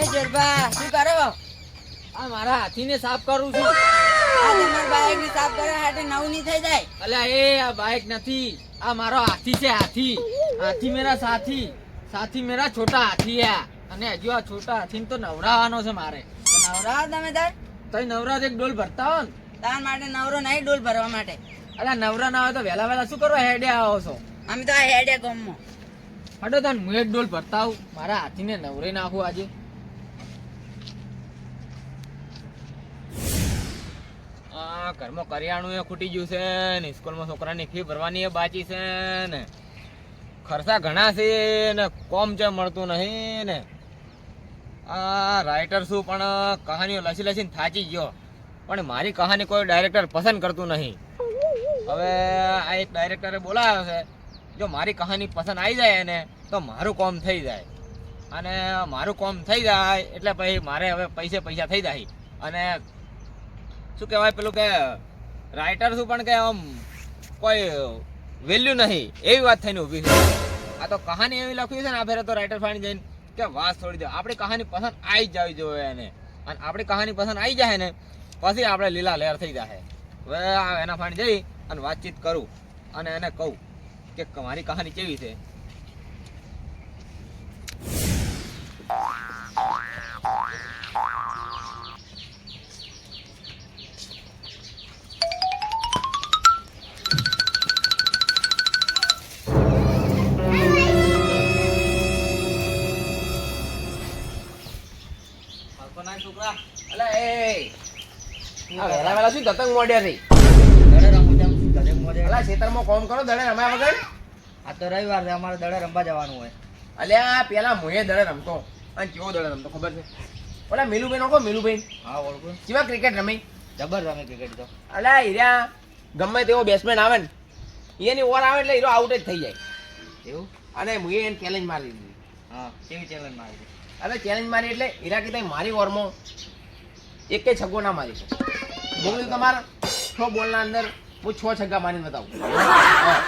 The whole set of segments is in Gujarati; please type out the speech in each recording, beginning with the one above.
એ જોરબા શું કરો? આ મારા હાથીને સાફ કરું છું. આ તમાર બાઈક ને સાફ કરવા હાટે નવની થઈ જાય. અલ્યા એ આ બાઈક નથી. આ મારો હાથી છે હાથી. હાથી મેરા સાથી. સાથી મેરા છોટા હાથી હે. અને હજુ આ છોટા હાથીને તો નવરાવાનો છે મારે. નવરાવો તમે તાર? તઈ નવરા એક ડોલ ભરતા હો ને. તાર માટે નવરો નહીં ડોલ ભરવા માટે. અલ્યા નવરા ના હોય તો વહેલા વહેલા શું કરવા હેડે આવો છો? અમે તો આ હેડે ગામમાં હડો તને, હું ડોલ ભરતા આવું. મારા હાથીને નવરે નાખું આજે. આ ઘરમાં કરિયાણું એ ખૂટી ગયું છે ને, સ્કૂલમાં છોકરાની ફી ભરવાની એ બાકી છે ને. ખર્ચા ઘણા છે ને, કોમ છે મળતું નહીં ને. આ રાઇટર શું પણ કહાનીઓ લસી લસીને થાચી ગયો. પણ મારી કહાની કોઈ ડાયરેક્ટર પસંદ કરતું નહીં. હવે આ એક ડાયરેક્ટરે બોલાવ્યો છે. જો મારી કહાની પસંદ આવી જાય એને તો મારું કોમ થઈ જાય. અને મારું કોમ થઈ જાય એટલે પછી મારે હવે પૈસે પૈસા થઈ જાય. અને શું કહેવાય પેલું કે રાઇટર પણ કે આમ કોઈ વેલ્યુ નહીં, એવી વાત થઈને ઊભી છે. આ તો કહાની એવી લખવી છે ને, આ ફેરે તો રાઇટર ફાણી જઈને કે વાત છોડી દો. આપણી કહાની પસંદ આવી જ જવી જોઈએ એને. અને આપણી કહાની પસંદ આવી જાય ને, પછી આપણે લીલા લહેર થઈ જાય હવે એના ફાણી જઈ અને વાતચીત કરું અને એને કહું. કે મારી કહાની કેવી છે? છોકરા. અલા એ વેલા વેલા શું દતંગ મોડ્યા થઈ જવાનું મોજે. ખેતરમાં કોમ કરો દડે રમ્યા વગર? આ તો રવિવાર છે અમારે દડે રમવા જવાનું હોય. અલ્યા પેલા મોએ દડે રમતો. અને કેવો દડે રમતો ખબર છે? ઓલા મીલુબેન નો કહો હા ઓળખું. કેવા ક્રિકેટ રમી? જબર રમે ક્રિકેટ તો. અલ્યા હીરા ગમે તેવો બેટ્સમેન આવે ને એની ઓવર આવે એટલે હીરો આઉટ જ થઈ જાય. એવું? અને મુએ એને ચેલેન્જ મારી દીધી. હા કેવી ચેલેન્જ મારી દીધી? અરે ચેલેન્જ મારી એટલે હીરા કીધા મારી ઓવરમાં એક છગ્ગો ના મારી હું બોલ તમારા? છ બોલના અંદર હું છ છગ્ગા મારીને બતાવું. હા.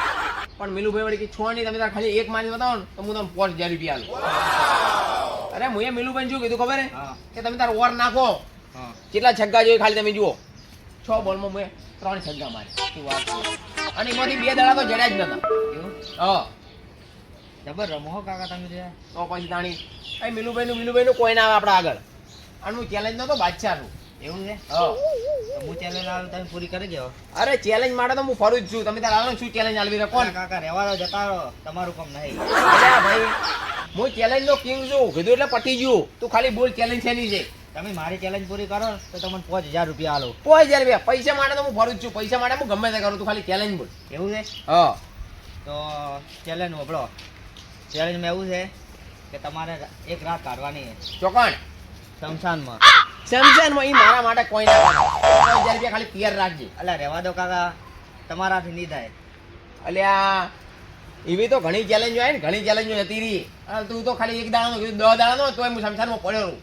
પણ મિલુભાઈ વળી કે છ નહીં તમે તાર ખાલી એક મારીને બતાવો ને તો હું તમને પાંચ હજાર રૂપિયા આલું અરે મુએ મિલુભાઈ શું કીધું ખબર કે તમે તાર ઓર નાખો. કેટલા છગ્ગા જોઈએ ખાલી તમે જુઓ. છ બોલમાં મેં ત્રણ છગ્ગા મારી અને એમાંથી બે દડા તો જડ્યા જ નતા. હા. જબર રમો કાકા તમે જે. તો પછી તાણી એ મિલુભાઈનું મિલુભાઈનું કોઈ ના આવે આપણા આગળ. અને હું ચેલેન્જ નતો બાદશાહનું. એવું છે? હા. ચેલેન્જ આવે તમે પૂરી કરી ગયો અરે ચેલેન્જ માટે તો હું ફરું જ છું. તમે તાર શું ચેલેન્જ આલવી રહ્યો કોણ? કાકા રહેવા જતા રહો. તમારું કામ નહીં. ભાઈ હું ચેલેન્જ નો કિંગ છું. કીધું એટલે પટી ગયું. તું ખાલી બોલ ચેલેન્જ શેની છે? તમે મારી ચેલેન્જ પૂરી કરો તો તમને પાંચ હજાર રૂપિયા આલો. પાંચ હજાર રૂપિયા. પૈસા માટે તો હું ફરું જ છું. પૈસા માટે હું ગમે તે કરું. તું ખાલી ચેલેન્જ બોલ. એવું છે? હા. તો ચેલેન્જ વપડો ચેલેન્જમાં એવું છે કે તમારે એક રાત કાઢવાની છે. ચોકણ. શમશાનમાં. શમશાનમાં ઈ મારા માટે કોઈ ના. હજાર રૂપિયા ખાલી પિયર રાખજે. અલ્યા રહેવા દો કાકા. તમારાથી નહીં થાય. અલ્યા એવી તો ઘણી ચેલેન્જો આવી ને ઘણી ચેલેન્જો હતી રહી અને તું તો ખાલી એક દાડાનો કીધું દસ દાડાનો તોય હું સંસારમાં પડ્યો રહું.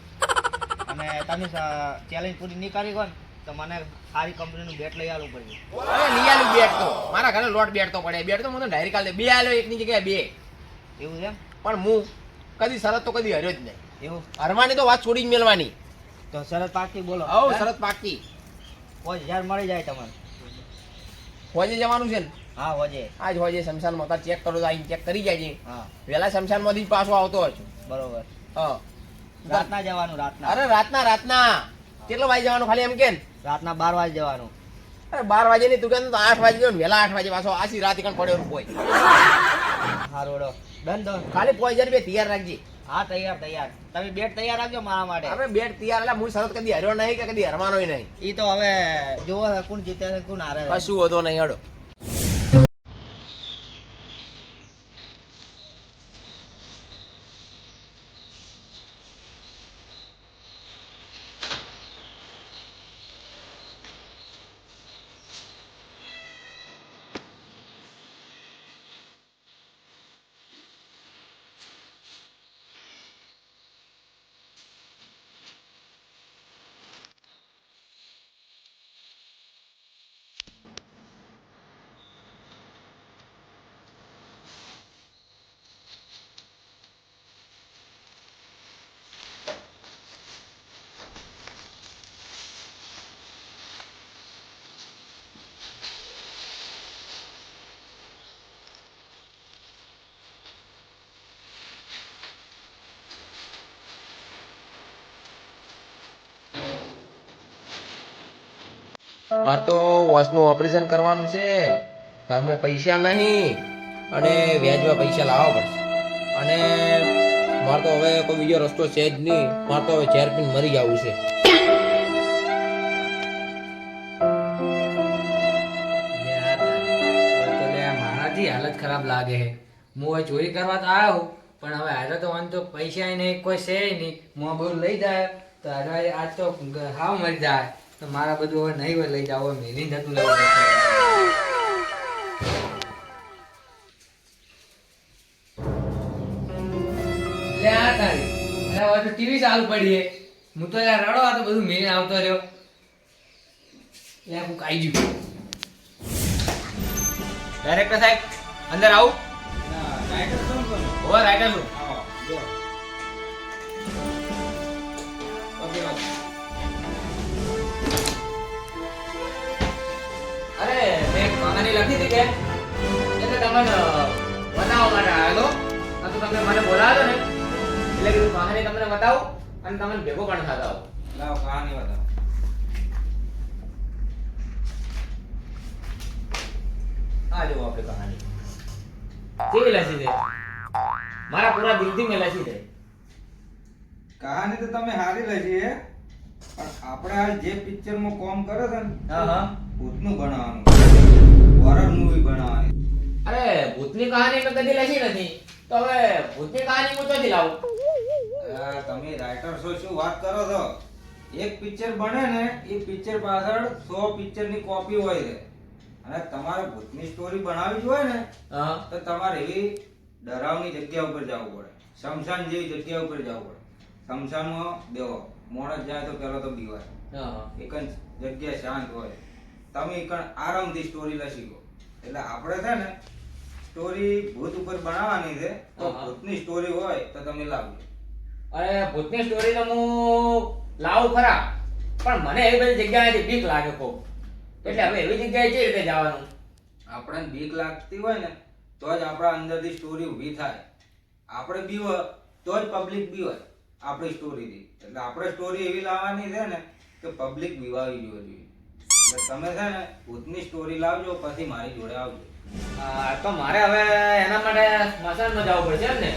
અને તમે ચેલેન્જ પૂરી નહીં કરી હોય તો મને સારી કંપનીનું બેટ લઈ આવવું પડ્યું અરે લઈ આલું બેટ તો. મારા ઘરે લોટ બેટ તો પડે. બેટ તો મને ડાયરી કાલે બે આલ્યો એકની જગ્યાએ બે. એવું છે પણ હું કદી શરત તો કદી હર્યો જ નહીં. એવું? હરવાની તો વાત છોડી જ મેલવાની તો શરત પાકી બોલો. હવ શરત પાકી. પાંચ હજાર મળી જાય તમને. હોજે જવાનું છે ને? હા હોજે. આજ હોજે શમશાનમાં ચેક કરો આવીને ચેક કરી જાય છે. હા. વહેલા શમશાનમાંથી જ પાછો આવતો છું. બરોબર. હા. રાતના જવાનું રાતના. અરે રાતના રાતના. કેટલો વાગે જવાનું ખાલી એમ કે રાતના બાર વાગે જવાનું. અરે બાર વાગે નહીં તું કે તો આઠ વાગે જવાનું. વહેલા આઠ વાગે પાછો આશી રાત કણ પડ્યો કોઈ હા રોડો ડન તો ખાલી પાંચ હજાર રૂપિયા તૈયાર રાખજે. હા તૈયાર તૈયાર. તમે બેટ તૈયાર રાખજો મારા માટે. હવે બેટ તૈયાર એટલે હું શરત કદી હર્યો નહીં કે કદી હરવાનો નહીં. ઈ તો હવે જોવો કોણ જીતે કોણ હારે. કશું વધો નહીં હડો. આ તો વાસનું ઓપરેશન કરવાનું છે. ઘરમાં પૈસા નહીં. અને વ્યાજમાં પૈસા લાવવા પડશે. અને મારે તો હવે કોઈ બીજો રસ્તો છે જ નહીં. મારે તો હવે ઝેર પીને મરી જવું છે. હાલત ખરાબ લાગે છે. હું હવે ચોરી કરવા તો આવ્યો પણ હવે આજે તો વાંધો પૈસા નહીં, કોઈ છે નહીં. હું બધું લઈ જાય, તો આજે આજ તો હાવ મરી જાય. તો મારા બધું હવે નહીં હોય લઈ જાવ મેલી જતું લઈ તો ટીવી ચાલુ પડી હું તો યાર રડો આ તો બધું મેલીને આવતો રહ્યો. લે હું કાઈ ગયું ડાયરેક્ટર સાહેબ અંદર આવું. ઓવર રાઈટર છું ઓકે ઓકે. કહાની લખી હતી કે એટલે તમને બનાવવા માટે આવેલો આ તો તમે મને બોલાવ્યો ને એટલે કીધું કહાની તમને બતાવું અને તમને ભેગો પણ થતા હો લાવો કહાની બતાવો. આ જો આપણે કહાની. કેવી લખી છે? મારા પૂરા દિલથી મેં લખી છે. કહાની તો તમે હારી લખી હે પણ આપણે આ જે પિક્ચરમાં કોમ કરે છે ને હા હા. ભૂતનું બનાવવાનું હોરર મૂવી બનાવવાની અરે ભૂતની કહાની મેં કદી લખી નથી. તો હવે ભૂતની કહાની હું ચોથી લાવું? તમે રાઇટર છો શું વાત કરો છો? એક પિક્ચર બને ને એ પિક્ચર પાછળ સો પિક્ચરની કોપી હોય છે. અને તમારે ભૂતની સ્ટોરી બનાવવી જ હોય ને તો તમારે એવી ડરાવની જગ્યા ઉપર જવું પડે. શમશાન જેવી જગ્યા ઉપર જવું પડે. શમશાનમાં દેવો મોણસ જાય તો પેલો તો બીવાય. એક જગ્યા શાંત હોય. તમે કણ આરામથી સ્ટોરી લખી ગો એટલે આપણે છે ને સ્ટોરી ભૂત ઉપર બનાવવાની છે તો ભૂતની સ્ટોરી હોય તો તમે લાવજો અરે ભૂતની સ્ટોરી તો હું લાવું ખરા પણ મને એવી બધી જગ્યાએથી બીક લાગે ખૂબ. એટલે હવે એવી જગ્યાએ કઈ રીતે જવાનું? આપણને બીક લાગતી હોય ને તો જ આપણા અંદરથી સ્ટોરી ઊભી થાય. આપણે બીવ તો જ પબ્લિક બી હોય આપણી સ્ટોરીથી એટલે આપણે સ્ટોરી એવી લાવવાની છે ને કે પબ્લિક બીવાવી જોઈએ. તમે છે ને ભૂતની સ્ટોરી લાવજો પછી મારી જોડે આવજો. તો મારે હવે એના માટે સ્મશાનમાં જવું પડશે એમ ને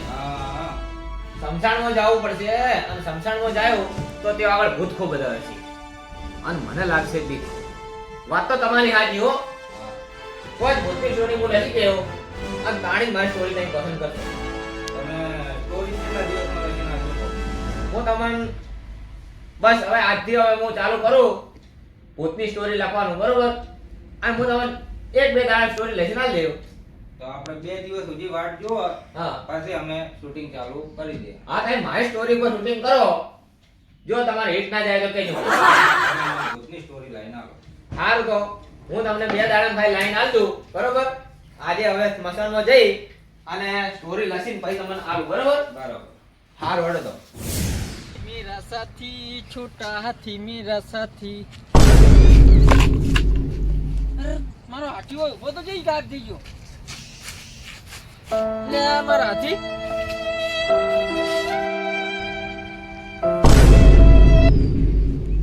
શમશાનમાં જવું પડશે. અને શમશાનમાં જાયો તો તે આગળ ભૂત ખૂબ બધા હશે અને મને લાગશે બીક વાત તો તમારી હાજી હો. કોઈ ભૂતની સ્ટોરી હું નથી ગયો અને તાણી મારી સ્ટોરી કંઈ પસંદ કરશો તમે સ્ટોરી કેટલા દિવસમાં લખી નાખો હું તમને બસ હવે આજથી હવે હું ચાલુ કરું. ભૂતની સ્ટોરી લખવાનું બરોબર? અને હું તમને એક બે દાડા સ્ટોરી લખી ના લેવ તો આપણે બે દિવસ સુધી વાટ જો હા. પછી અમે શૂટિંગ ચાલુ કરી દઈએ. હા તમે મારી સ્ટોરી પર શૂટિંગ કરો. જો તમારે હિટ ના જાય તો કહેજો ભૂતની સ્ટોરી લાઈન આવો સારું તો હું તમને બે દાડા ભાઈ લાઈન આલ બરોબર? આજે હવે સ્મશાનમાં જઈ અને સ્ટોરી લખીને પછી તમને આલું બરોબર? બરોબર. સારું હડો તો. મેરા સાથી છોટા હાથી મેરા સાથી. મારો હાથી હોય ઊભો તો જઈ ગાયબ થઈ ગયો. લે મારો હાથી.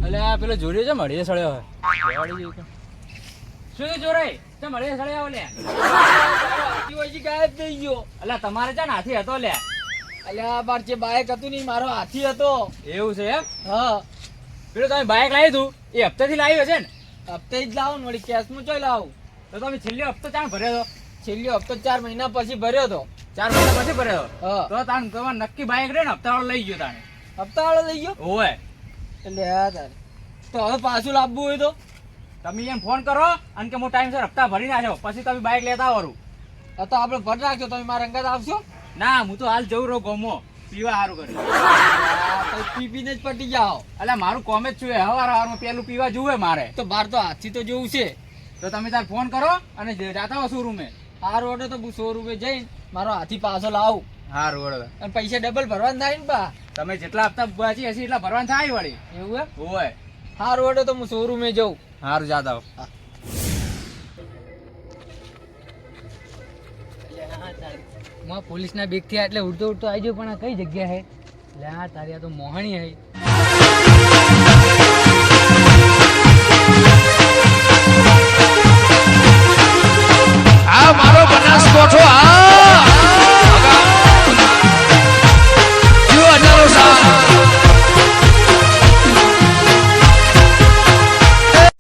અલે આ પેલો જોડ્યો છે મળીએ સળ્યો હોય. શું છે ચોરાઈ તે મળીએ સળ્યા લે. હાથી હોય ગાયબ થઈ ગયો. અલ્યા તમારે છે ને હાથી હતો લે. અલ્યા બાર જે બાઈક હતું નહીં મારો હાથી હતો. એવું છે એમ? હા. પેલું તમે બાઈક લાવી તું? એ હપ્તાથી લાવ્યું છે ને? હપ્તે જ લાવો ને વળી કેશમાં ચોય લાવું. તો તમે છેલ્લો હપ્તો ચાણ ભર્યો હતો? છેલ્લો હપ્તો ચાર મહિના પછી ભર્યો હતો. ચાર મહિના પછી ભર્યો તો તાણ તમારે નક્કી બાઈક રે ને હપ્તાવાળો લઈ ગયો તાણે. હપ્તાવાળો લઈ ગયો? ઓવે એટલે હા તારે. તો હવે પાછું લાવવું હોય તો? તમે એમ ફોન કરો અને કે હું ટાઈમસર હપ્તા ભરી નાખ્યો. પછી તમે બાઈક લેતા આવરું. તો આપણે ભરી રાખજો તમે મારા રંગત આવશો? ના હું તો હાલ જવું રહું ગમો. પીવા સારું કરે. પીપીને જ પટી જાઓ. એટલે મારું કોમે જ છું હવાર હવારમાં પેલું પીવા જુએ મારે. તો બાર તો હાથથી તો જોવું છે. તો તમે તાર ફોન કરો અને જાતા હો શોરૂમે આ રોડે તો શોરૂમે જઈને મારો હાથી પાછો લાવું. હા રોડ અને પૈસા ડબલ ભરવાના થાય ને બા. તમે જેટલા હપ્તા બાકી હશે એટલા ભરવાના થાય વળી. એવું હે? હોય. હા રોડે તો હું શોરૂમે જઉં. સારું જાતા માં પોલીસના બેગથી આટલે ઉડતો ઉડતો આવી ગયો, પણ આ કઈ જગ્યા હે? એટલે આ તારી આ તો મોહણી હે. આ મારો બનાસકોઠો, આ